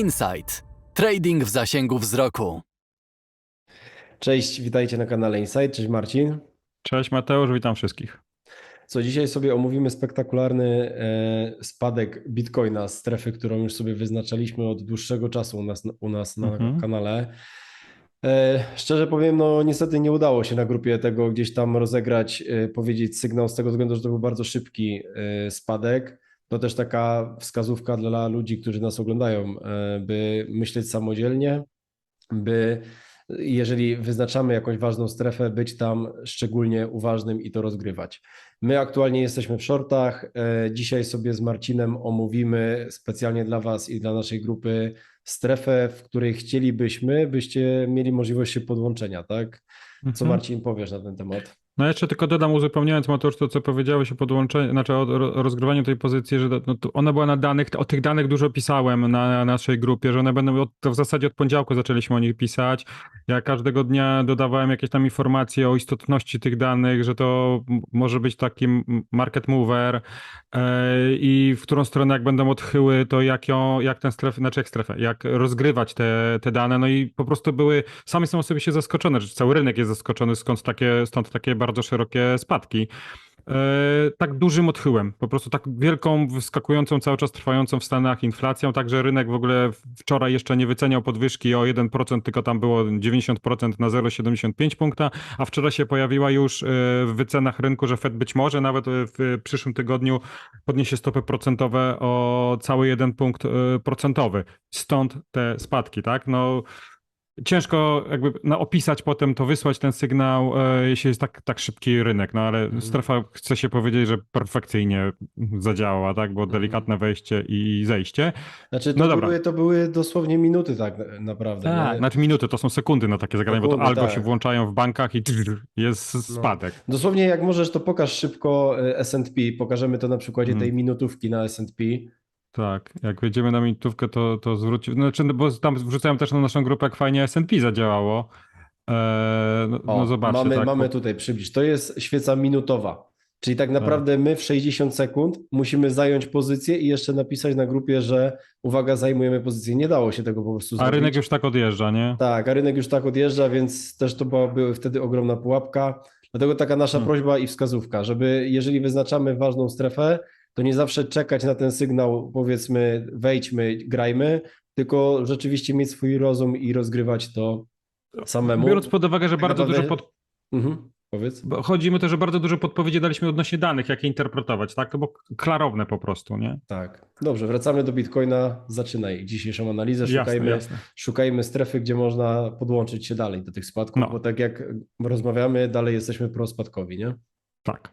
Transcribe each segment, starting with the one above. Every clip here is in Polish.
Insight. Trading w zasięgu wzroku. Cześć, witajcie na kanale Insight. Cześć Marcin. Cześć Mateusz, witam wszystkich. Co dzisiaj sobie omówimy spektakularny e, spadek Bitcoina z strefy, którą już sobie wyznaczaliśmy od dłuższego czasu u nas, u nas na Mhm. kanale. E, szczerze powiem, no niestety nie udało się na grupie tego gdzieś tam rozegrać, e, powiedzieć sygnał z tego względu, że to był bardzo szybki e, spadek. To też taka wskazówka dla ludzi, którzy nas oglądają, e, by myśleć samodzielnie, by jeżeli wyznaczamy jakąś ważną strefę, być tam szczególnie uważnym i to rozgrywać. My aktualnie jesteśmy w shortach. E, Dzisiaj sobie z Marcinem omówimy specjalnie dla Was i dla naszej grupy strefę, w której chcielibyśmy, byście mieli możliwość się podłączenia, tak? Co Mhm. Marcin powiesz na ten temat? No jeszcze tylko dodam, uzupełniając Mateusz to, co powiedziałeś o podłączeniu, znaczy o ro- rozgrywaniu tej pozycji, że no, ona była na danych, o tych danych dużo pisałem na, na naszej grupie, że one będą, od, to w zasadzie od poniedziałku zaczęliśmy o nich pisać. Ja każdego dnia dodawałem jakieś tam informacje o istotności tych danych, że to może być taki market mover e, i w którą stronę jak będą odchyły, to jak ją, jak ten strefę, znaczy jak strefę, jak rozgrywać te, te dane, no i po prostu były, same jestem osobiście zaskoczone, że cały rynek jest zaskoczony, skąd takie, stąd takie bardzo szerokie spadki. E, tak dużym odchyłem, po prostu tak wielką, wyskakującą, cały czas trwającą w Stanach inflacją, także rynek w ogóle wczoraj jeszcze nie wyceniał podwyżki o 1%, tylko tam było 90% na 0,75 punkta, a wczoraj się pojawiła już e, w wycenach rynku, że Fed być może nawet e, w przyszłym tygodniu podniesie stopy procentowe o cały jeden punkt procentowy. Stąd te spadki, tak? No ciężko jakby no, opisać potem to, wysłać ten sygnał, e, jeśli jest tak, tak szybki rynek, no ale Mhm. strefa chce się powiedzieć, że perfekcyjnie zadziałała, tak? Było Mhm. delikatne wejście i zejście. Znaczy, to, No dobra. były, to były dosłownie minuty tak na- naprawdę. Tak, nie? znaczy minuty, to są sekundy na takie zagranie, bo to algo tak. się włączają w bankach i jest No. spadek. Dosłownie jak możesz, to pokaż szybko e, S&P. Pokażemy to na przykładzie Mhm. tej minutówki na S&P. Tak, jak wejdziemy na minutówkę, to, to zwróci. Znaczy, no bo tam wrzucałem też na naszą grupę, jak fajnie SP zadziałało. Eee, no, O, no zobaczcie. mamy, tak, mamy tutaj przybliż. To jest świeca minutowa. Czyli tak naprawdę my w 60 sekund musimy zająć pozycję i jeszcze napisać na grupie, że uwaga, zajmujemy pozycję. Nie dało się tego po prostu A zrobić. rynek już tak odjeżdża, nie? Tak, a rynek już tak odjeżdża, więc też to była była wtedy ogromna pułapka. Dlatego taka nasza Hmm. prośba i wskazówka, żeby jeżeli wyznaczamy ważną strefę, to nie zawsze czekać na ten sygnał, powiedzmy, wejdźmy, grajmy, tylko rzeczywiście mieć swój rozum i rozgrywać to samemu. Biorąc pod uwagę, że Tak bardzo naprawdę- dużo pod... Mhm, powiedz. bo Chodzi mi o to, że bardzo dużo podpowiedzi daliśmy odnośnie danych, jak je interpretować, tak? To było klarowne po prostu, nie? Tak. Dobrze, wracamy do Bitcoina. Zaczynaj dzisiejszą analizę. Jasne, Szukajmy, jasne. szukajmy strefy, grze można podłączyć się dalej do tych spadków, No. bo tak jak rozmawiamy, dalej jesteśmy prospadkowi, nie? Tak.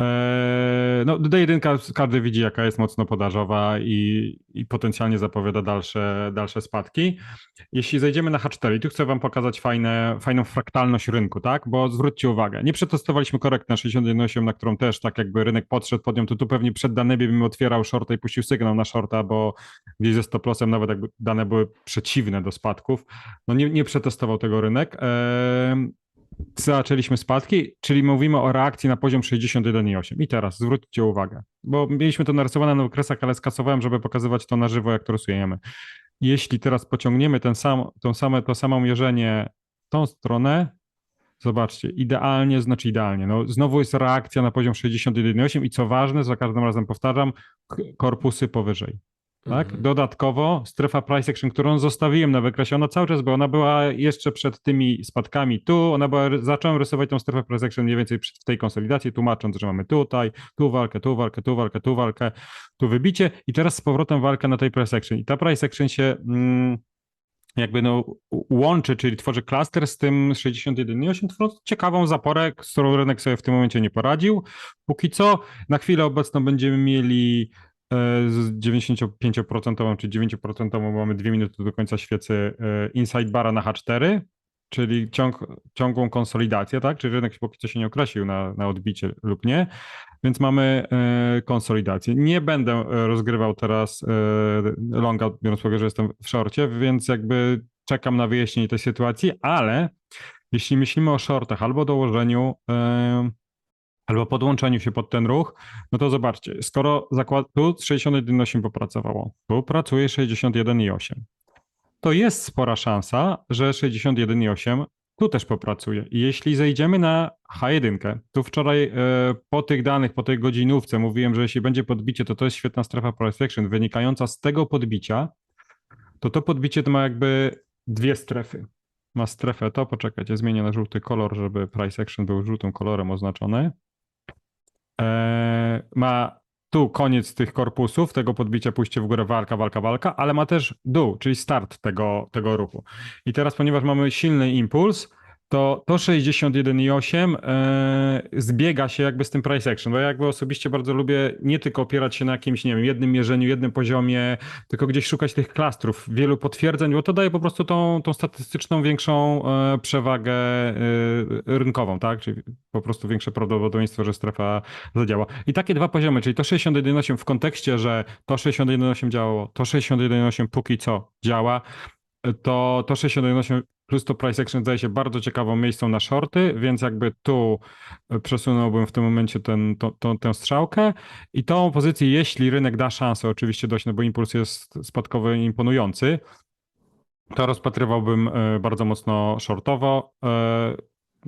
Eee, no, D1 każdy widzi, jaka jest mocno podażowa i, i potencjalnie zapowiada dalsze, dalsze spadki. Jeśli zejdziemy na H4, i tu chcę Wam pokazać fajne, fajną fraktalność rynku, tak? Bo zwróćcie uwagę, nie przetestowaliśmy korekt na 61,8, na którą też tak jakby rynek podszedł pod nią, to tu pewnie przed danymi bym otwierał shorta i puścił sygnał na shorta, bo gdzieś ze stop lossem nawet jakby dane były przeciwne do spadków. No nie, nie przetestował tego rynek. Eee, zaczęliśmy spadki, czyli mówimy o reakcji na poziom 61,8. I teraz zwróćcie uwagę, bo mieliśmy to narysowane na okresach, ale skasowałem, żeby pokazywać to na żywo, jak to rysujemy. Jeśli teraz pociągniemy ten sam, tą same, to samo mierzenie w tą stronę, zobaczcie, idealnie znaczy idealnie. No, znowu jest reakcja na poziom 61,8 i co ważne, za każdym razem powtarzam, korpusy powyżej. Tak? Mhm. Dodatkowo strefa price action, którą zostawiłem na wykresie, ona cały czas była, ona była jeszcze przed tymi spadkami tu, ona była, zacząłem rysować tą strefę price action mniej więcej w tej konsolidacji, tłumacząc, że mamy tutaj, tu walkę, tu walkę, tu walkę, tu walkę, tu wybicie i teraz z powrotem walka na tej price action. I ta price action się mm, jakby no łączy, czyli tworzy klaster z tym 61,8, tworząc ciekawą zaporę, z którą rynek sobie w tym momencie nie poradził. Póki co, na chwilę obecną będziemy mieli z 95% czy 9% bo mamy dwie minuty do końca świecy e, inside bara na H4, czyli ciąg, ciągłą konsolidację, tak? Czyli rynek póki co się nie określił na, na odbicie lub nie, więc mamy e, konsolidację. Nie będę e, rozgrywał teraz e, longa, biorąc pod uwagę, że jestem w shorcie, więc jakby czekam na wyjaśnienie tej sytuacji, ale jeśli myślimy o shortach albo dołożeniu, e, albo podłączeniu się pod ten ruch, no to zobaczcie, skoro zakład tu 61,8 popracowało, tu pracuje 61,8. to jest spora szansa, że 61,8 tu też popracuje. I jeśli zejdziemy na H1, tu wczoraj e, po tych danych, po tej godzinówce mówiłem, że jeśli będzie podbicie, to to jest świetna strefa price action wynikająca z tego podbicia, to to podbicie to ma jakby dwie strefy. Ma strefę to, poczekajcie, zmienię na żółty kolor, żeby price action był żółtym kolorem oznaczony. E, ma tu koniec tych korpusów, tego podbicia, pójście w górę, walka, walka, walka, ale ma też dół, czyli start tego, tego ruchu. I teraz, ponieważ mamy silny impuls, to to 61,8 e, zbiega się jakby z tym price action, bo ja jakby osobiście bardzo lubię nie tylko opierać się na jakimś, nie wiem, jednym mierzeniu, jednym poziomie, tylko gdzieś szukać tych klastrów, wielu potwierdzeń, bo to daje po prostu tą, tą statystyczną większą e, przewagę e, rynkową, tak? Czyli po prostu większe prawdopodobieństwo, że strefa zadziała. I takie dwa poziomy, czyli to 61,8 w kontekście, że to 61,8 działało, to 61,8 póki co działa, to, to 61,8 plus to price action zdaje się bardzo ciekawą miejscą na shorty, więc jakby tu przesunąłbym w tym momencie ten, to, to, tę strzałkę i tą pozycję, jeśli rynek da szansę oczywiście dojść, no bo impuls jest spadkowy imponujący, to rozpatrywałbym e, bardzo mocno shortowo. e,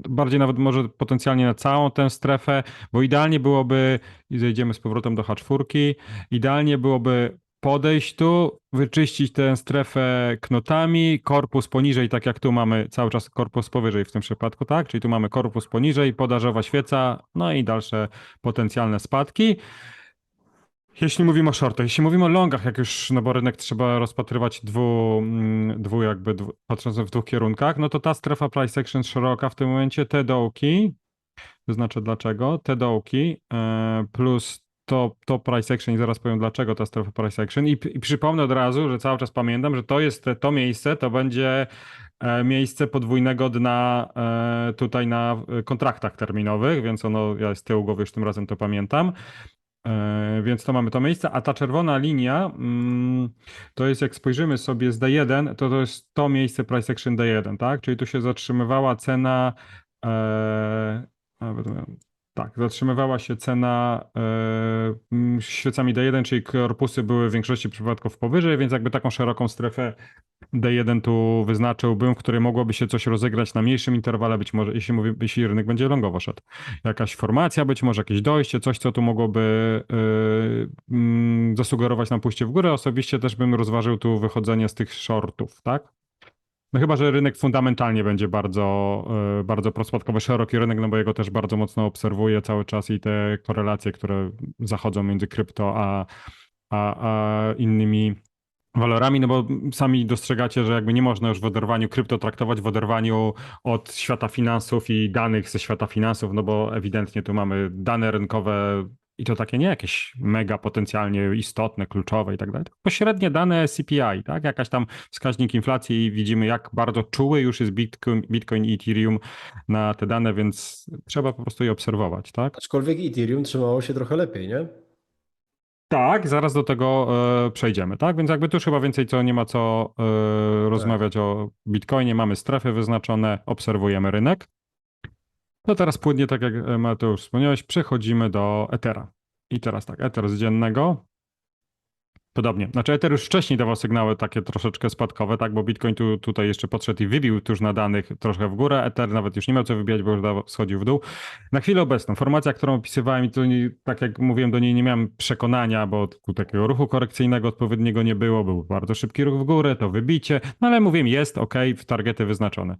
Bardziej nawet może potencjalnie na całą tę strefę, bo idealnie byłoby, i zejdziemy z powrotem do H4, idealnie byłoby podejść tu, wyczyścić tę strefę knotami, korpus poniżej, tak jak tu mamy cały czas korpus powyżej w tym przypadku, tak? Czyli tu mamy korpus poniżej, podażowa świeca, no i dalsze potencjalne spadki. Jeśli mówimy o shortach, jeśli mówimy o longach, jak już, no bo rynek trzeba rozpatrywać dwu, mm, dwu jakby, dwu, patrząc w dwóch kierunkach, no to ta strefa price action szeroka w tym momencie, te dołki, wyznaczę dlaczego, te dołki e, plus to, to price action i zaraz powiem dlaczego ta strefa price action I, i przypomnę od razu, że cały czas pamiętam, że to jest to miejsce, to będzie e, miejsce podwójnego dna e, tutaj na e, kontraktach terminowych, więc ono, ja z tyłu głowy już tym razem to pamiętam. Więc to mamy to miejsce, a ta czerwona linia mm, to jest jak spojrzymy sobie z D1, to to jest to miejsce price action D1, tak? Czyli tu się zatrzymywała cena, tak, zatrzymywała się cena mm, świecami D1, czyli korpusy były w większości przypadków powyżej, więc jakby taką szeroką strefę D1 tu wyznaczyłbym, w której mogłoby się coś rozegrać na mniejszym interwale, być może, jeśli, mówię, jeśli rynek będzie longowo szedł jakaś formacja, być może jakieś dojście, coś, co tu mogłoby yy, zasugerować nam pójście w górę. Osobiście też bym rozważył tu wychodzenie z tych shortów, tak? No chyba, że rynek fundamentalnie będzie bardzo, yy, bardzo prospadkowy, szeroki rynek, no bo jego też bardzo mocno obserwuję cały czas i te korelacje, które zachodzą między krypto a, a, a innymi walorami, no bo sami dostrzegacie, że jakby nie można już w oderwaniu krypto traktować w oderwaniu od świata finansów i danych ze świata finansów, no bo ewidentnie tu mamy dane rynkowe i to takie nie jakieś mega potencjalnie istotne, kluczowe i tak dalej, pośrednie dane CPI, tak? Jakaś tam wskaźnik inflacji i widzimy jak bardzo czuły już jest Bitcoin, Bitcoin i Ethereum na te dane, więc trzeba po prostu je obserwować, tak? Aczkolwiek Ethereum trzymało się trochę lepiej, nie? Tak, zaraz do tego e, przejdziemy, tak? Więc jakby tu chyba więcej co nie ma co e, rozmawiać o Bitcoinie, mamy strefy wyznaczone, obserwujemy rynek. To teraz płynnie, tak jak e, Mateusz wspomniałeś, przechodzimy do Ethera. I teraz tak, Ether z dziennego. Podobnie. Znaczy Ether już wcześniej dawał sygnały takie troszeczkę spadkowe, tak, bo Bitcoin tu, tutaj jeszcze podszedł i wybił tuż na danych troszkę w górę. Ether nawet już nie miał co wybijać, bo już schodził w dół. Na chwilę obecną, formacja, którą opisywałem i to nie, tak jak mówiłem, do niej nie miałem przekonania, bo tu takiego ruchu korekcyjnego odpowiedniego nie było, był bardzo szybki ruch w górę, to wybicie, no ale mówiłem, jest ok, w targety wyznaczone.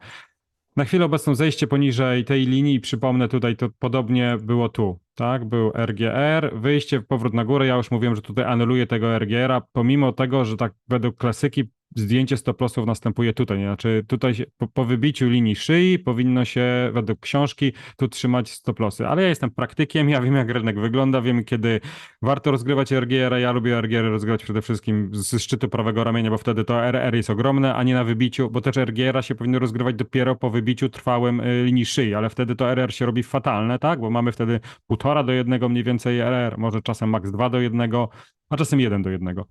Na chwilę obecną zejście poniżej tej linii, przypomnę tutaj, to podobnie było tu, tak? Był RGR, wyjście, powrót na górę. Ja już mówiłem, że tutaj anuluję tego RGR-a, pomimo tego, że tak według klasyki zdjęcie stop lossów następuje tutaj. Znaczy tutaj się, po, po wybiciu linii szyi powinno się według książki tu trzymać stop lossy. Ale ja jestem praktykiem, ja wiem jak rynek wygląda, wiem kiedy warto rozgrywać RGR-a. Ja lubię RGR rozgrywać przede wszystkim ze szczytu prawego ramienia, bo wtedy to RR jest ogromne, a nie na wybiciu, bo też RGR-a się powinno rozgrywać dopiero po wybiciu trwałym y, linii szyi, ale wtedy to RR się robi fatalne, tak? Bo mamy wtedy półtora do jednego mniej więcej RR, może czasem max 2 do jednego, a czasem 1 do jednego.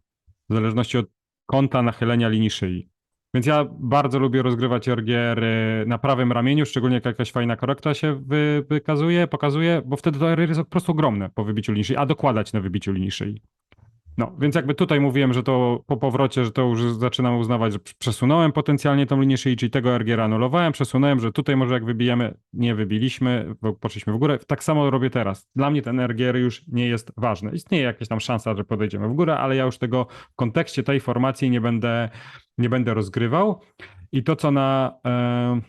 W zależności od kąta nachylenia linii szyi. Więc ja bardzo lubię rozgrywać RGR na prawym ramieniu, szczególnie jak jakaś fajna korekta się wy, wykazuje, pokazuje, bo wtedy to RR jest po prostu ogromne po wybiciu linii szyi, a dokładać na wybiciu linii szyi. No, więc jakby tutaj mówiłem, że to po powrocie, że to już zaczynam uznawać, że przesunąłem potencjalnie tą linię szyi, czyli tego RGR anulowałem, przesunąłem, że tutaj może jak wybijemy, nie wybiliśmy, poszliśmy w górę. Tak samo robię teraz. Dla mnie ten RGR już nie jest ważny. Istnieje jakaś tam szansa, że podejdziemy w górę, ale ja już tego w kontekście tej formacji nie będę, nie będę rozgrywał. I to, co na, e,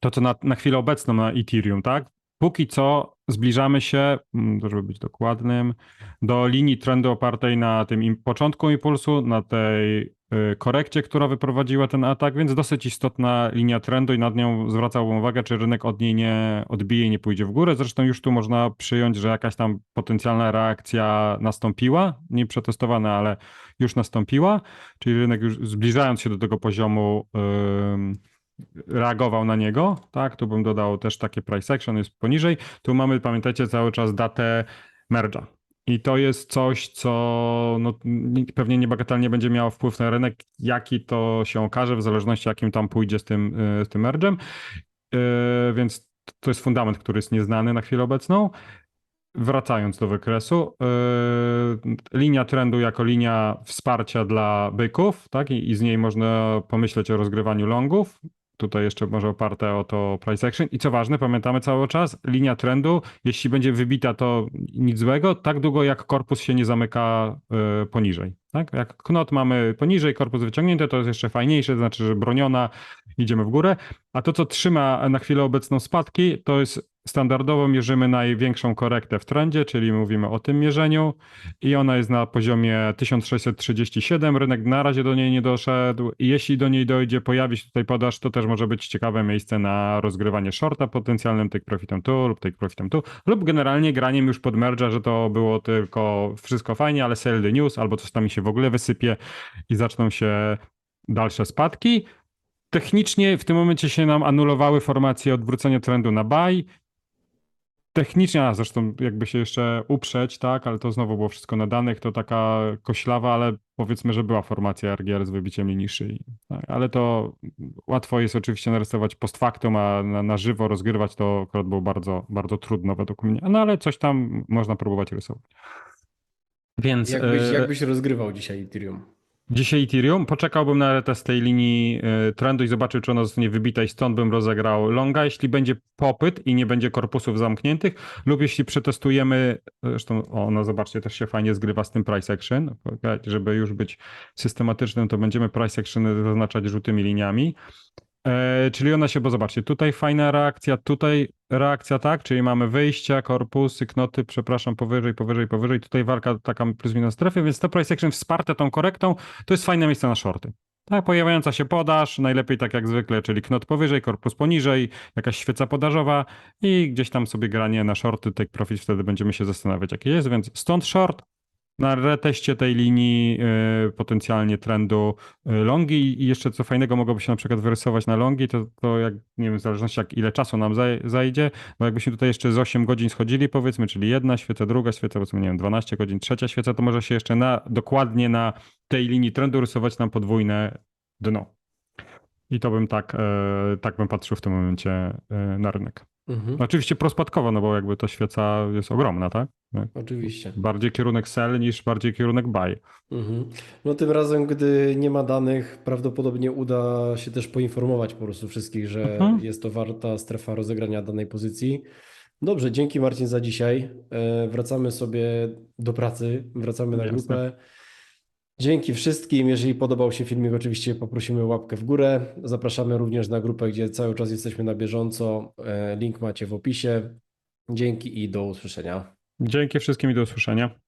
to, co na, na chwilę obecną na Ethereum, tak? Póki co zbliżamy się, mm, żeby być dokładnym, do linii trendu opartej na tym początku impulsu, na tej y, korekcie, która wyprowadziła ten atak, więc dosyć istotna linia trendu i nad nią zwracałbym uwagę, czy rynek od niej nie odbije i nie pójdzie w górę. Zresztą już tu można przyjąć, że jakaś tam potencjalna reakcja nastąpiła, nie przetestowana, ale już nastąpiła, czyli rynek już zbliżając się do tego poziomu ym, reagował na niego, tak, tu bym dodał też takie price action, jest poniżej, tu mamy, pamiętajcie, cały czas datę merge'a. I to jest coś, co no, nie- pewnie niebagatelnie będzie miało wpływ na rynek, jaki to się okaże, w zależności jakim tam pójdzie z tym, y, z tym merge'em. Yy, Więc to jest fundament, który jest nieznany na chwilę obecną. Wracając do wykresu, yy, linia trendu jako linia wsparcia dla byków, tak? I, I z niej można pomyśleć o rozgrywaniu longów. Tutaj jeszcze może oparte o to price action. I co ważne, pamiętamy cały czas, linia trendu, jeśli będzie wybita, to nic złego, tak długo jak korpus się nie zamyka yy, poniżej. Tak? Jak knot mamy poniżej, korpus wyciągnięty, to jest jeszcze fajniejsze, to znaczy, że broniona, idziemy w górę. A to, co trzyma na chwilę obecną spadki, to jest standardowo mierzymy największą korektę w trendzie, czyli mówimy o tym mierzeniu i ona jest na poziomie 1637. Rynek na razie do niej nie doszedł jeśli do niej dojdzie, pojawi się tutaj podaż, to też może być ciekawe miejsce na rozgrywanie shorta potencjalnym, take profitem tu lub take profitem tu, lub generalnie graniem już pod merge'a, że to było tylko wszystko fajnie, ale sell the news albo coś tam się w ogóle wysypie i zaczną się dalsze spadki. Technicznie w tym momencie się nam anulowały formacje odwrócenia trendu na buy. Technicznie, a zresztą jakby się jeszcze uprzeć, tak, ale to znowu było wszystko na danych, to taka koślawa, ale powiedzmy, że była formacja RGR z wybiciem linii szyi. Tak, ale to łatwo jest oczywiście narysować post factum, a na, na żywo rozgrywać to akurat było bardzo, bardzo trudno według mnie. No ale coś tam można próbować rysować. Więc Jakbyś, e, jakbyś rozgrywał dzisiaj Ethereum? Dzisiaj Ethereum. Poczekałbym na retest tej linii y, trendu i zobaczył, czy ona zostanie wybita i stąd bym rozegrał longa. Jeśli będzie popyt i nie będzie korpusów zamkniętych, lub jeśli przetestujemy, zresztą o, no zobaczcie, też się fajnie zgrywa z tym price action, żeby już być systematycznym, to będziemy price action zaznaczać żółtymi liniami. E, czyli ona się, bo zobaczcie, tutaj fajna reakcja, tutaj reakcja tak, czyli mamy wyjścia, korpusy, knoty, przepraszam, powyżej, powyżej, powyżej, tutaj walka taka plus minus strefy, więc to price action wsparte tą korektą, to jest fajne miejsce na shorty. Tak, pojawiająca się podaż, najlepiej tak jak zwykle, czyli knot powyżej, korpus poniżej, jakaś świeca podażowa i gdzieś tam sobie granie na shorty, take profit, wtedy będziemy się zastanawiać jakie jest, więc stąd short, na reteście tej linii y, potencjalnie trendu y, longi i jeszcze co fajnego mogłoby się na przykład wyrysować na longi, to, to jak, nie wiem, w zależności jak ile czasu nam zaj, zajdzie, bo jakbyśmy tutaj jeszcze z 8 godzin schodzili powiedzmy, czyli jedna świeca, druga świeca, powiedzmy, nie wiem, 12 godzin, trzecia świeca, to może się jeszcze na, dokładnie na tej linii trendu rysować nam podwójne dno. I to bym tak, e, tak bym patrzył w tym momencie e, na rynek. Mhm. Oczywiście prospadkowo, no bo jakby to świeca jest ogromna, tak? Oczywiście. Bardziej kierunek sell niż bardziej kierunek buy. Mhm. No tym razem, gdy nie ma danych, prawdopodobnie uda się też poinformować po prostu wszystkich, że Mhm. jest to warta strefa rozegrania danej pozycji. Dobrze, dzięki Marcin za dzisiaj. E, Wracamy sobie do pracy, wracamy na Jasne. grupę. Dzięki wszystkim. Jeżeli podobał się filmik, oczywiście poprosimy łapkę w górę. Zapraszamy również na grupę, gdzie cały czas jesteśmy na bieżąco. E, Link macie w opisie. Dzięki i do usłyszenia. Dzięki wszystkim i do usłyszenia.